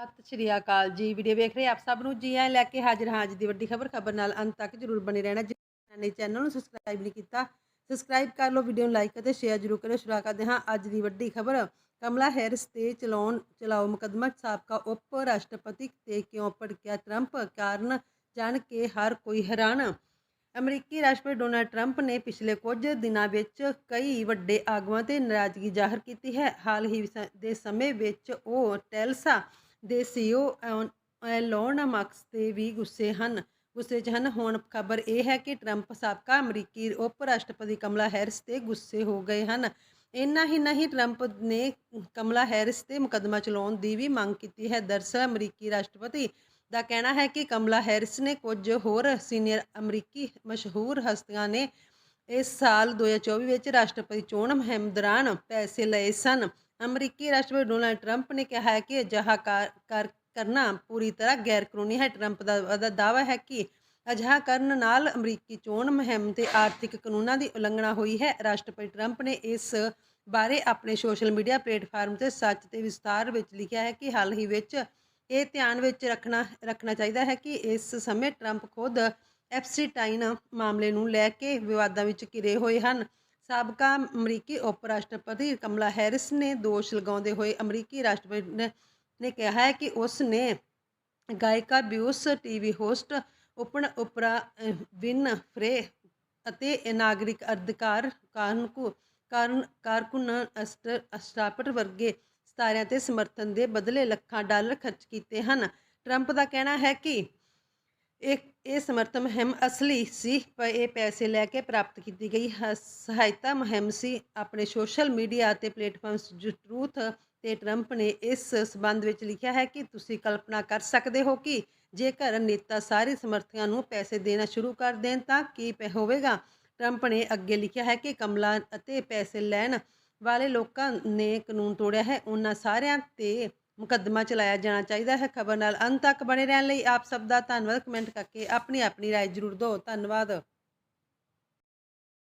ਸਤਿ ਸ਼੍ਰੀ ਅਕਾਲ ਜੀ। ਵੀਡੀਓ ਵੇਖ ਰਹੇ ਆਪ ਸਭ ਨੂੰ? ਜੀ ਆਇਆਂ ਲੈ ਕੇ ਹਾਜ਼ਰ ਹਾਂ ਅੱਜ ਦੀ ਵੱਡੀ ਖਬਰ। ਖਬਰ ਨਾਲ ਅੰਤ ਤੱਕ ਜਰੂਰ ਬਣੇ ਰਹਿਣਾ। ਜਿਨ੍ਹਾਂ ਨੇ ਚੈਨਲ ਨੂੰ ਸਬਸਕ੍ਰਾਈਬ ਨਹੀਂ ਕੀਤਾ ਸਬਸਕ੍ਰਾਈਬ ਕਰ ਲਓ, ਵੀਡੀਓ ਨੂੰ ਲਾਈਕ ਅਤੇ ਸ਼ੇਅਰ ਜਰੂਰ ਕਰਿਓ। ਸ਼ੁਰੂ ਕਰਦੇ ਹਾਂ ਅੱਜ ਦੀ ਵੱਡੀ ਖਬਰ। ਕਮਲਾ ਹੈਰਿਸ ਤੇ ਚਲਾਉਣ, ਚਲਾਓ ਮੁਕੱਦਮਾ। ਸਾਬਕਾ ਉਪ ਰਾਸ਼ਟਰਪਤੀ ਤੇ ਕਿਉਂ ਭੜਕਿਆ ਟਰੰਪ? ਕਾਰਨ ਜਾਣ ਕੇ ਹਰ ਕੋਈ ਹੈਰਾਨ। ਅਮਰੀਕੀ ਰਾਸ਼ਟਰਪਤੀ ਡੋਨਾਲਡ ਟਰੰਪ ਨੇ ਪਿਛਲੇ ਕੁਝ ਦਿਨਾਂ ਵਿੱਚ ਕਈ ਵੱਡੇ ਆਗੂਆਂ ਤੇ ਨਾਰਾਜ਼ਗੀ ਜ਼ਾਹਰ ਕੀਤੀ ਹੈ। ਹਾਲ ਹੀ ਦੇ ਸਮੇਂ ਵਿੱਚ ਉਹ ਟੈਲਸਾ ਦੇ ਸੀਓ ਐਲੋਨ ਮਕਸ ਤੇ ਵੀ ਗੁੱਸੇ ਹਨ। ਗੁੱਸੇ 'ਚ ਹਨ। ਹੁਣ ਖਬਰ ਇਹ ਹੈ ਕਿ ਟਰੰਪ ਸਾਬਕਾ ਅਮਰੀਕੀ ਉਪ ਰਾਸ਼ਟਰਪਤੀ ਕਮਲਾ ਹੈਰਿਸ ਤੇ ਗੁੱਸੇ ਹੋ ਗਏ ਹਨ। ਇੰਨਾ ਹੀ ਨਹੀਂ, ਟਰੰਪ ਨੇ ਕਮਲਾ ਹੈਰਿਸ ਤੇ ਮੁਕੱਦਮਾ ਚਲਾਉਣ ਦੀ ਵੀ ਮੰਗ ਕੀਤੀ ਹੈ। ਦਰਅਸਲ ਅਮਰੀਕੀ ਰਾਸ਼ਟਰਪਤੀ ਦਾ ਕਹਿਣਾ ਹੈ ਕਿ ਕਮਲਾ ਹੈਰਿਸ ਨੇ ਕੁਝ ਹੋਰ ਸੀਨੀਅਰ ਅਮਰੀਕੀ ਮਸ਼ਹੂਰ ਹਸਤੀਆਂ ਨੇ ਇਸ ਸਾਲ 2024 ਵਿੱਚ ਰਾਸ਼ਟਰਪਤੀ ਚੋਣ ਮੁਹਿੰਮ ਦੌਰਾਨ ਪੈਸੇ ਲਏ ਸਨ। ਅਮਰੀਕੀ ਰਾਸ਼ਟਰਪਤੀ ਡੋਨਾਲਡ ਟਰੰਪ ਨੇ ਕਿਹਾ ਹੈ ਕਿ ਅਜਿਹਾ ਕਾਰ- ਕਰ, ਕਰਨਾ ਪੂਰੀ ਤਰ੍ਹਾਂ ਗੈਰ ਕਾਨੂੰਨੀ ਹੈ। ਟਰੰਪ ਦਾ ਦਾ ਦਾਅਵਾ ਹੈ ਕਿ ਅਜਿਹਾ ਕਰਨ ਨਾਲ ਅਮਰੀਕੀ ਚੋਣ ਮੁਹਿੰਮ ਤੇ ਆਰਥਿਕ ਕਾਨੂੰਨਾਂ ਦੀ ਉਲੰਘਣਾ ਹੋਈ ਹੈ। ਰਾਸ਼ਟਰਪਤੀ ਟਰੰਪ ਨੇ ਇਸ ਬਾਰੇ ਆਪਣੇ ਸੋਸ਼ਲ ਮੀਡੀਆ ਪਲੇਟਫਾਰਮ ਤੇ ਸੱਚ ਤੇ ਵਿਸਤਾਰ ਵਿੱਚ ਲਿਖਿਆ ਹੈ ਕਿ ਹਾਲ ਹੀ ਵਿੱਚ ਇਹ ਧਿਆਨ ਵਿੱਚ ਰੱਖਣਾ ਰੱਖਣਾ ਚਾਹੀਦਾ ਹੈ ਕਿ ਇਸ ਸਮੇਂ ਟਰੰਪ ਖੁਦ ਐਪਸੀਟਾਈਨ ਮਾਮਲੇ ਨੂੰ ਲੈ ਕੇ ਵਿਵਾਦਾਂ ਵਿੱਚ ਘਿਰੇ ਹੋਏ ਹਨ। ਸਾਬਕਾ ਅਮਰੀਕੀ ਉਪ ਰਾਸ਼ਟਰਪਤੀ ਕਮਲਾ ਹੈਰਿਸ ਨੇ ਦੋਸ਼ ਲਗਾਉਂਦੇ ਹੋਏ ਅਮਰੀਕੀ ਰਾਸ਼ਟਰਪਤੀ ਨੇ- ਕਿਹਾ ਹੈ ਕਿ ਉਸ ਨੇ ਗਾਇਕਾ ਬਿਊਸ, ਟੀਵੀ ਹੋਸਟ ਉਪਨ ਉਪਰਾ ਵਿਨ ਫਰੇ ਅਤੇ ਨਾਗਰਿਕ ਅਧਿਕਾਰ ਕਾਰਨਕੂ, ਕਾਰਨ, ਕਾਰਕੁਨ ਅਸਟ, ਅਸਟਾਪਟ ਵਰਗੇ ਸਤਾਰਿਆਂ ਤੇ ਸਮਰਥਨ ਦੇ ਬਦਲੇ ਲੱਖਾਂ ਡਾਲਰ ਖਰਚ ਕੀਤੇ ਹਨ। ਟਰੰਪ ਦਾ ਕਹਿਣਾ ਹੈ ਕਿ ਇਹ ਇਹ ਸਮਰਥਨ ਮੁਹਿੰਮ ਅਸਲੀ ਸੀ, ਪਰ ਇਹ ਪੈਸੇ ਲੈ ਕੇ ਪ੍ਰਾਪਤ ਕੀਤੀ ਗਈ ਸਹਾਇਤਾ ਮੁਹਿੰਮ ਸੀ। ਆਪਣੇ ਸੋਸ਼ਲ ਮੀਡੀਆ ਅਤੇ ਪਲੇਟਫਾਰਮਸ ਟਰੂਥ ਤੇ ਟਰੰਪ ਨੇ ਇਸ ਸਬੰਧ ਵਿੱਚ ਲਿਖਿਆ ਹੈ ਕਿ ਤੁਸੀਂ ਕਲਪਨਾ ਕਰ ਸਕਦੇ ਹੋ ਕਿ ਜੇਕਰ ਨੇਤਾ ਸਾਰੇ ਸਮਰਥਕਾਂ ਨੂੰ ਪੈਸੇ ਦੇਣਾ ਸ਼ੁਰੂ ਕਰ ਦੇਣ ਤਾਂ ਕੀ ਪ- ਹੋਵੇਗਾ? ਟਰੰਪ ਨੇ ਅੱਗੇ ਲਿਖਿਆ ਹੈ ਕਿ ਕਮਲਾ ਅਤੇ ਪੈਸੇ ਲੈਣ ਵਾਲੇ ਲੋਕਾਂ ਨੇ ਕਾਨੂੰਨ ਤੋੜਿਆ ਹੈ। ਉਹਨਾਂ ਸਾਰਿਆਂ ਤੇ ਮੁਕੱਦਮਾ ਚਲਾਇਆ ਜਾਣਾ ਚਾਹੀਦਾ ਹੈ ਖਬਰ ਨਾਲ ਅੰਤ ਤੱਕ ਬਣੇ ਰਹਿਣ ਲਈ ਆਪ ਸਭ ਦਾ ਧੰਨਵਾਦ ਕਮੈਂਟ ਕਰਕੇ ਆਪਣੀ ਆਪਣੀ رائے ਜ਼ਰੂਰ ਦਿਓ ਧੰਨਵਾਦ